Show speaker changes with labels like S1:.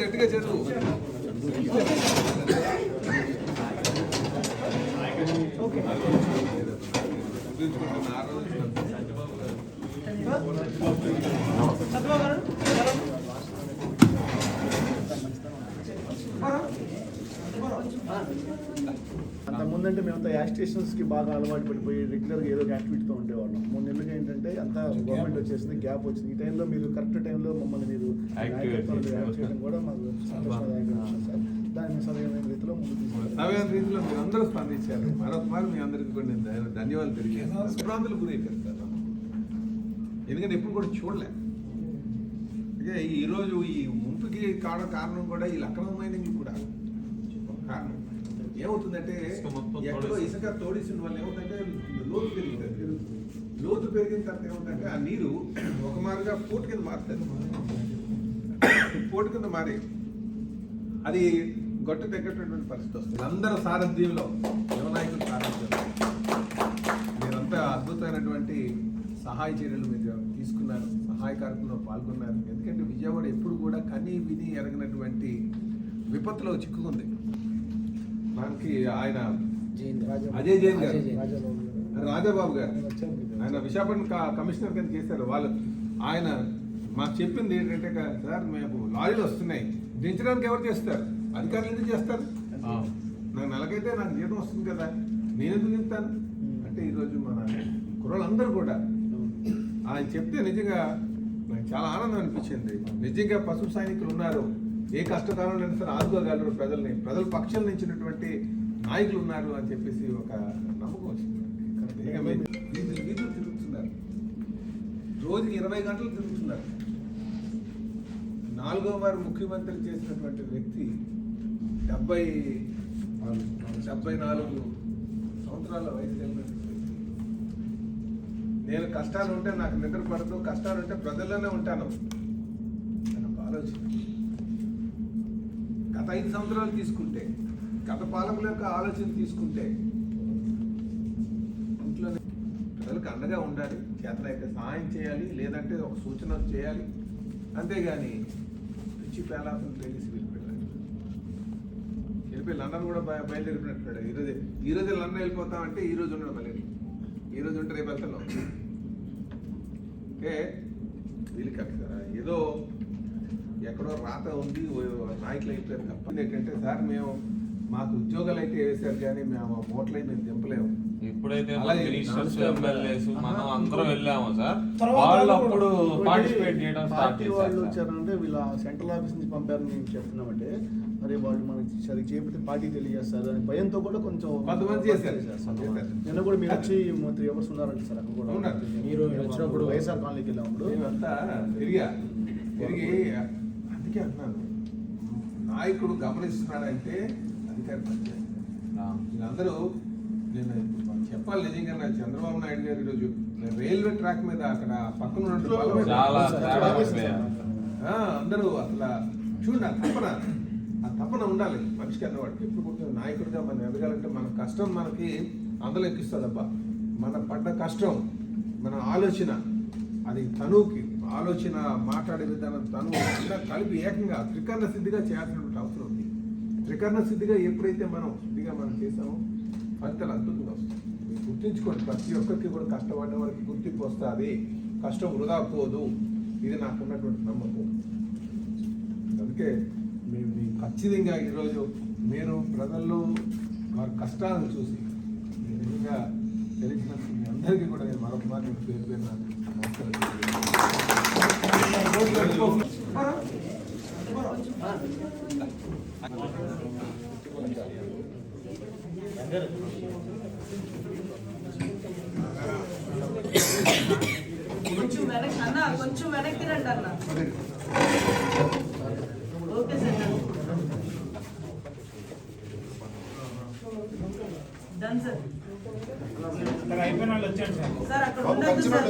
S1: గట్టిగా చదువు
S2: ముందంటే మేమంతా యాక్ స్టేషన్స్కి బాగా అలవాటు పడిపోయి రెగ్యులర్గా ఏదో ఒక యాక్టివిటీతో ఉండేవాళ్ళం. మూడు నెలలుగా ఏంటంటే అంతా గవర్నమెంట్ వచ్చేసింది గ్యాప్ వచ్చింది. ఈ టైంలో మీరు కరెక్ట్ టైంలో మమ్మల్ని మీరు. చేయడం కూడా మాకు సంతోషదాయకమైన విషయం సార్. దాన్ని సరైన రీతిలో
S1: సరైన రీతిలో మీరు అందరూ స్పందించారు. మరొకమారు మీ అందరికీ కూడా నేను ధన్య- ధన్యవాదాలు తెలియజేస్తాను ప్రాంతాలు గురైపోయారు సార్. ఎందుకంటే ఎప్పుడు కూడా చూడలే. అంటే ఈరోజు ఈ ముంపుకి కావడం కారణం కూడా ఈ కూడా కారణం ఏమవుతుందంటే ఎక్కడో ఇసుక తోడేసిన వల్ల ఏమవుతుందంటే లోతు పెరుగుతుంది లోతు పెరిగిన తర్వాత ఏమవుతుందంటే ఆ నీరు ఒక మారుగా పోటు కింద మారుతుంది. పోటు కింద మారి. అది గట్టు తగ్గేటటువంటి పరిస్థితి వస్తుంది. అందరూ సారథ్యంలో యువనాయకుల సారథ్యంలో మీరంతా అద్భుతమైనటువంటి సహాయ చర్యలు మీరు తీసుకున్నారు. సహాయ కార్యక్రమంలో పాల్గొన్నారు. ఎందుకంటే విజయవాడ ఎప్పుడు కూడా కని విని ఎరగినటువంటి విపత్తులో చిక్కుకుంది. మనకి ఆయన అజయ్ జైన్ గారు.
S2: రాజాబాబు గారు. ఆయన
S1: విశాఖపట్నం కమిషనర్ కింద చేశారు వాళ్ళు ఆయన మాకు చెప్పింది ఏంటంటే సార్ మేము లారీలు వస్తున్నాయి. దించడానికి ఎవరు చేస్తారు? అధికారులు ఎందుకు చేస్తారు? నాకు నెలకైతే నాకు జీతం వస్తుంది కదా. నేను ఎందుకు దింపుతాను అంటే ఈరోజు మన కుర్రలందరూ కూడా ఆయన చెప్తే నిజంగా నాకు చాలా ఆనందం అనిపించింది. నిజంగా పశు సైనికులు ఉన్నారు. ఏ కష్టకాలంలో సరే ఆదుకోగలరు ప్రజల్ని ప్రజల పక్షం నుంచినటువంటి నాయకులు ఉన్నారు అని చెప్పేసి ఒక నమ్మకం వచ్చింది. వీధులు వీధులు తిరుగుతున్నారు. రోజుకి ఇరవై గంటలు తిరుగుతున్నారు. నాలుగో వారు ముఖ్యమంత్రి చేసినటువంటి వ్యక్తి డెబ్బై డెబ్బై నాలుగు సంవత్సరాల వయసు కలిగినటువంటి వ్యక్తి. నేను కష్టాలు ఉంటే నాకు నిద్ర పడదు కష్టాలు ఉంటే ప్రజల్లోనే ఉంటాను. అని ఒక ఆలోచన. ఐదు సంవత్సరాలు తీసుకుంటే గత పాలకుల యొక్క ఆలోచన తీసుకుంటే ఇంట్లోనే ప్రజలకు అండగా ఉండాలి చేతనైతే సహాయం చేయాలి లేదంటే ఒక సూచన చేయాలి. అంతేగాని పిచ్చి పేలాపం తెలిసి వెళ్ళిపోయాడు వెళ్ళిపోయి లండన్ కూడా బయ- బయలుదేరిపోయినట్టున్నాడు. ఈరోజు ఈరోజు లండన్ వెళ్ళిపోతామంటే ఈ రోజు మళ్ళీ. ఈ రోజు ఉంటే రేపు వెళ్తున్నాం అంటే వీళ్ళకి అక్కడ ఏదో ఎక్కడో రాత ఉంది నాయకులు అయిపోయారు తప్ప ఏంటంటే సార్ మేము మాకు ఉద్యోగాలు అయితే వేశారు కానీ మేము అయితే మేము దింపలేము
S3: ఎప్పుడైతే మనం అందరం వెళ్ళాము సార్ వాళ్ళు అప్పుడు పార్టిసిపేట్ చేయడం
S2: పార్టీ వాళ్ళు. వచ్చారంటే వీళ్ళ సెంట్రల్ ఆఫీస్ నుంచి పంపారని మేము చెప్తున్నామంటే మరి వాళ్ళు మనకి సరిగ్గా చేయకపోతే పార్టీ తెలియజేస్తారు అని భయంతో కూడా కొంచెం
S1: కొంతమంది చేశారు.
S2: కొంతమంది. నిన్న కూడా మీరు వచ్చి త్రీ అవర్స్ ఉన్నారంట సార్ అక్కడ కూడా. మీరు వచ్చినప్పుడు వైఎస్ఆర్ కాలనీకి వెళ్ళినప్పుడు
S1: తిరిగి అందుకే అంటున్నాను నాయకుడు గమనిస్తున్నాడంటే అధికారి పనిచేయాలి. వీళ్ళందరూ నేను చెప్పాలి నిజంగా నా చంద్రబాబు నాయుడు గారు ఈరోజు రైల్వే ట్రాక్ మీద అక్కడ పక్కన అందరూ అసలు చూడండి ఆ తపన ఆ తపన ఉండాలి మనిషికి అన్నవాడికి ఎప్పుడు కూడా నాయకుడిగా మనం ఎదగాలంటే మన కష్టం మనకి అందరూ ఎక్కిస్తుందబ్బా మన పడ్డ కష్టం మన ఆలోచన అది తనువుకి. ఆలోచన మాట్లాడే విధానం తను అంతా కలిపి ఏకంగా త్రికరణ సిద్ధిగా చేయాల్సినటువంటి అవసరం ఉంది. త్రికరణ సిద్ధిగా ఎప్పుడైతే మనం సిద్ధిగా మనం చేసామో ఫలితాలు అద్భుతంగా వస్తాయి. మీరు ప్రతి ఒక్కరికి కూడా కష్టపడిన వారికి గుర్తింపు వస్తుంది. కష్టం వృధా పోదు. ఇది నాకున్నటువంటి నమ్మకం. అందుకే మేము మీ ఖచ్చితంగా ఈరోజు మీరు ప్రజల్లో వారి కష్టాలను చూసి మీ నిజంగా తెలిసినందుకు మీ అందరికీ కూడా నేను మరొక మాట మీకు పేరు పేరు నమస్కారం
S4: కొంచెం వెనక్ అన్న కొంచెం వెనక్కి రండి అన్న.
S1: Okay sir done. Sir. Sir. అక్కడ ఉండదు సార్.